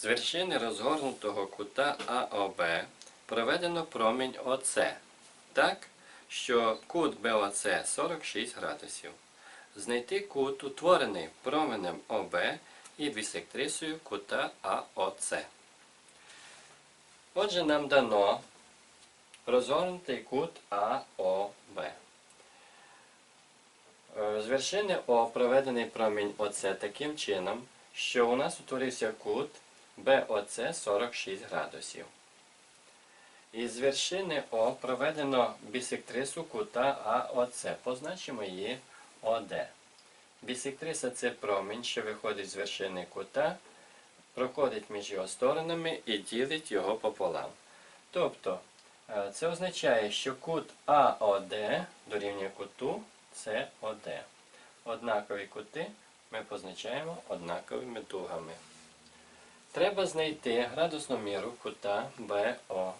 З вершини розгорнутого кута АОБ проведено промінь ОЦ, так, що кут БОЦ 46 градусів. Знайти кут, утворений променем ОБ і бісектрисою кута АОЦ. Отже, нам дано розгорнутий кут АОБ. Е, З вершини О проведений промінь ОЦ таким чином, що у нас утворився кут БОЦ 46 градусів. І з вершини О проведено бісектрису кута АОЦ. Позначимо її ОД. Бісектриса це промінь, що виходить з вершини кута, проходить між його сторонами і ділить його пополам. Тобто, е, це означає, що кут АОД дорівнює куту СОД. Однакові кути ми позначаємо однаковими дугами. Треба знайти градусну міру кута БОД.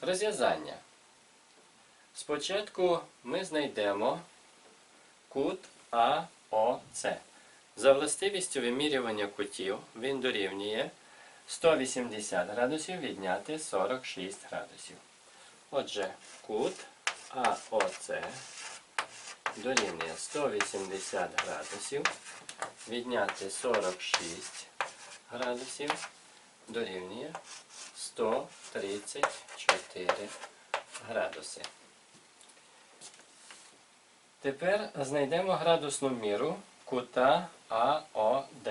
Розв'язання. Спочатку ми знайдемо кут АОЦ. За властивістю вимірювання кутів він дорівнює 180 градусів відняти 46 градусів. Отже, кут АОЦ дорівнює 180 градусів відняти 46 градусів дорівнює 134 градуси. Тепер знайдемо градусну міру кута АОД.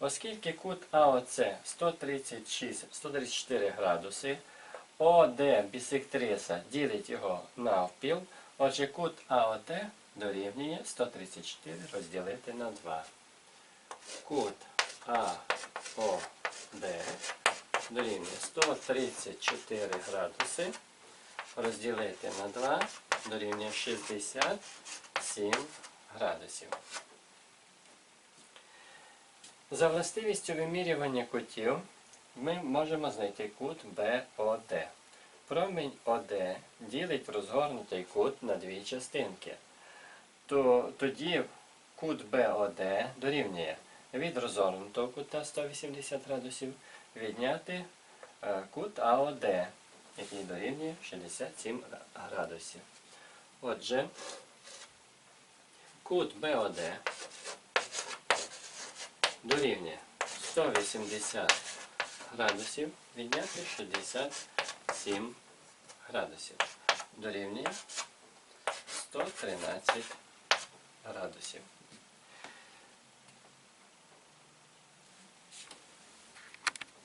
Оскільки кут АОЦ 136, 134 градуси, ОД бісектриса ділить його навпіл, отже кут АОД дорівнює 134 розділити на 2. Кут АОД дорівнює 134 градуси розділити на 2 дорівнює 67 градусів. За властивістю вимірювання кутів ми можемо знайти кут БОД. Промінь ОД ділить розгорнутий кут на дві частинки. То, тоді кут БОД дорівнює від розгорнутого кута 180 градусів відняти е, кут АОД, який дорівнює 67 градусів. Отже, кут БОД дорівнює 180 градусів відняти 67 градусів. Дорівнює 113 градусів.